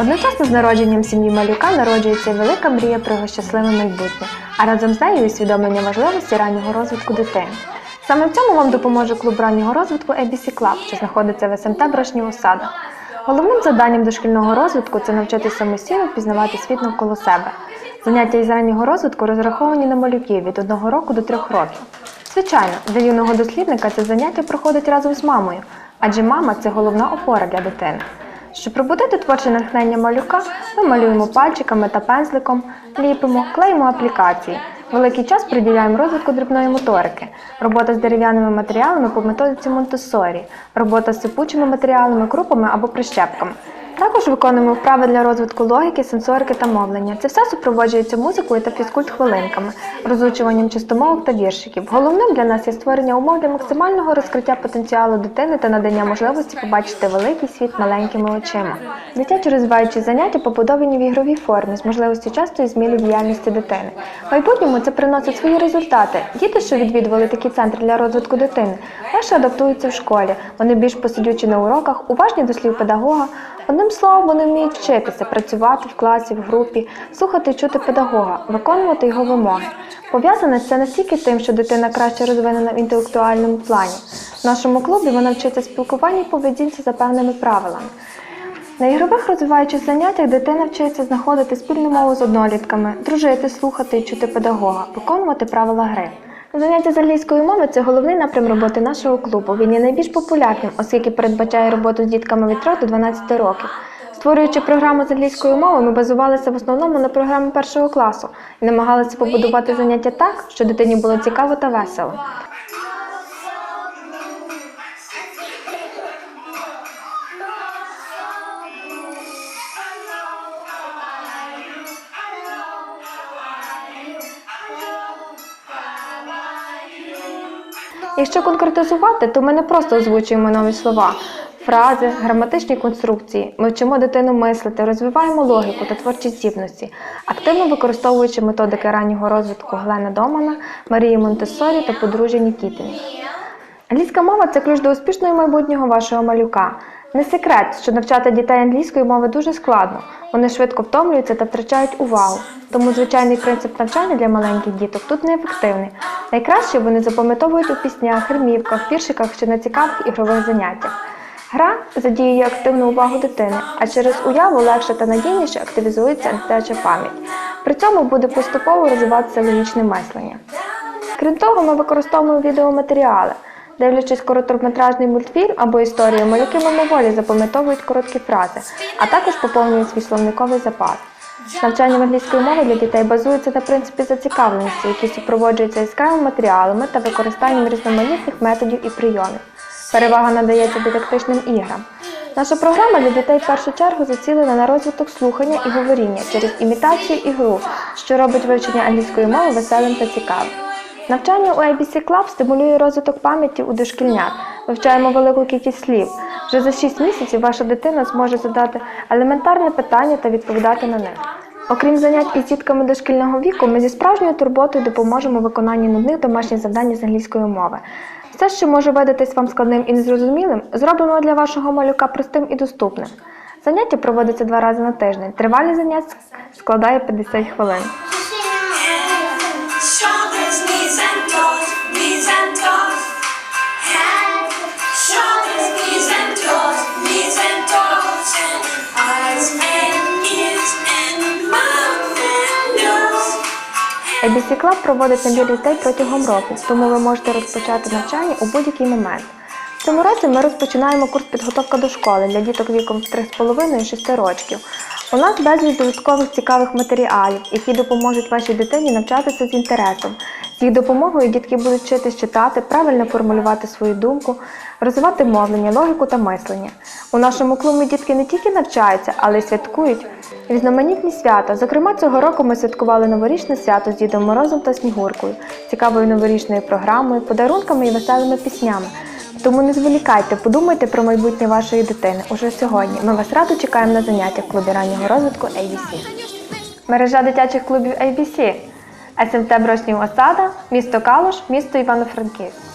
Одночасно з народженням сім'ї малюка народжується велика мрія про його щасливе майбутнє, а разом з нею усвідомлення важливості раннього розвитку дитини. Саме в цьому вам допоможе клуб раннього розвитку ABC Club, що знаходиться в СМТ Брошнього саду. Головним завданням дошкільного розвитку це навчитися самостійно впізнавати світ навколо себе. Заняття із раннього розвитку розраховані на малюків від 1 року до 3 років. Звичайно, для юного дослідника це заняття проходить разом з мамою, адже мама це головна опора для дитини. Щоб пробудити творче натхнення малюка, ми малюємо пальчиками та пензликом, ліпимо, клеїмо аплікації. Великий час приділяємо розвитку дрібної моторики, робота з дерев'яними матеріалами по методиці Монтессорі, робота з сипучими матеріалами, крупами або прищепками. Також виконуємо вправи для розвитку логіки, сенсорики та мовлення. Це все супроводжується музикою та фізкульт-хвилинками, розучуванням чистомовок та віршиків. Головним для нас є створення умов для максимального розкриття потенціалу дитини та надання можливості побачити великий світ маленькими очима. Дитячі розвиваючі заняття побудовані в ігровій формі з можливістю частої зміни діяльності дитини. В майбутньому це приносить свої результати. Діти, що відвідували такі центри для розвитку дитини, легше адаптуються в школі. Вони більш посидючі на уроках, уважні до слів педагога. Одним словом, вони вміють вчитися, працювати в класі, в групі, слухати і чути педагога, виконувати його вимоги. Пов'язане це не стільки тим, що дитина краще розвинена в інтелектуальному плані. В нашому клубі вона вчиться спілкуванню і поведінці за певними правилами. На ігрових розвиваючих заняттях дитина вчиться знаходити спільну мову з однолітками, дружити, слухати і чути педагога, виконувати правила гри. Заняття з англійської мови це головний напрям роботи нашого клубу. Він є найбільш популярним, оскільки передбачає роботу з дітками від 3 до 12 років. Створюючи програму з англійської мови, ми базувалися в основному на програмі першого класу і намагалися побудувати заняття так, що дитині було цікаво та весело. Якщо конкретизувати, то ми не просто озвучуємо нові слова, фрази, граматичні конструкції. Ми вчимо дитину мислити, розвиваємо логіку та творчі здібності, активно використовуючи методики раннього розвитку Глена Домана, Марії Монтесорі та подружжя Нікітині. Англійська мова це ключ до успішного майбутнього вашого малюка. Не секрет, що навчати дітей англійської мови дуже складно. Вони швидко втомлюються та втрачають увагу. Тому звичайний принцип навчання для маленьких діток тут неефективний. Найкраще вони запам'ятовують у піснях, римівках, віршиках чи на цікавих ігрових заняттях. Гра задіює активну увагу дитини, а через уяву легше та надійніше активізується дитяча пам'ять. При цьому буде поступово розвиватися логічне мислення. Крім того, ми використовуємо відеоматеріали. Дивлячись короткометражний мультфільм або історію, малюки мимоволі запам'ятовують короткі фрази, а також поповнюють свій словниковий запас. Навчання англійської мови для дітей базується на принципі зацікавленості, які супроводжуються яскравими матеріалами та використанням різноманітних методів і прийомів. Перевага надається дидактичним іграм. Наша програма для дітей в першу чергу зацілена на розвиток слухання і говоріння через імітацію і гру, що робить вивчення англійської мови веселим та цікавим. Навчання у ABC Club стимулює розвиток пам'яті у дошкільнят. Вивчаємо велику кількість слів. Вже за 6 місяців ваша дитина зможе задати елементарне питання та відповідати на них. Окрім занять із дітками дошкільного віку, ми зі справжньою турботою допоможемо у виконанні нудних домашніх завдань з англійської мови. Все, що може видатись вам складним і незрозумілим, зробимо для вашого малюка простим і доступним. Заняття проводиться два рази на тиждень. Тривалість занять складає 50 хвилин. ABC Club проводить набір дітей протягом року, тому ви можете розпочати навчання у будь-який момент. В цьому році ми розпочинаємо курс підготовка до школи для діток віком 3,5-6 років. У нас безліч додаткових цікавих матеріалів, які допоможуть вашій дитині навчатися з інтересом. З їх допомогою дітки будуть вчитись читати, правильно формулювати свою думку, розвивати мовлення, логіку та мислення. У нашому клубі дітки не тільки навчаються, але й святкують різноманітні свята. Зокрема, цього року ми святкували новорічне свято з Дідом Морозом та Снігуркою, цікавою новорічною програмою, подарунками і веселими піснями. Тому не зволікайте, подумайте про майбутнє вашої дитини уже сьогодні. Ми вас радо чекаємо на заняття в клубі раннього розвитку ABC. Мережа дитячих клубів ABC. СМТ Брошнів Осада, місто Калуш, місто Івано-Франківськ.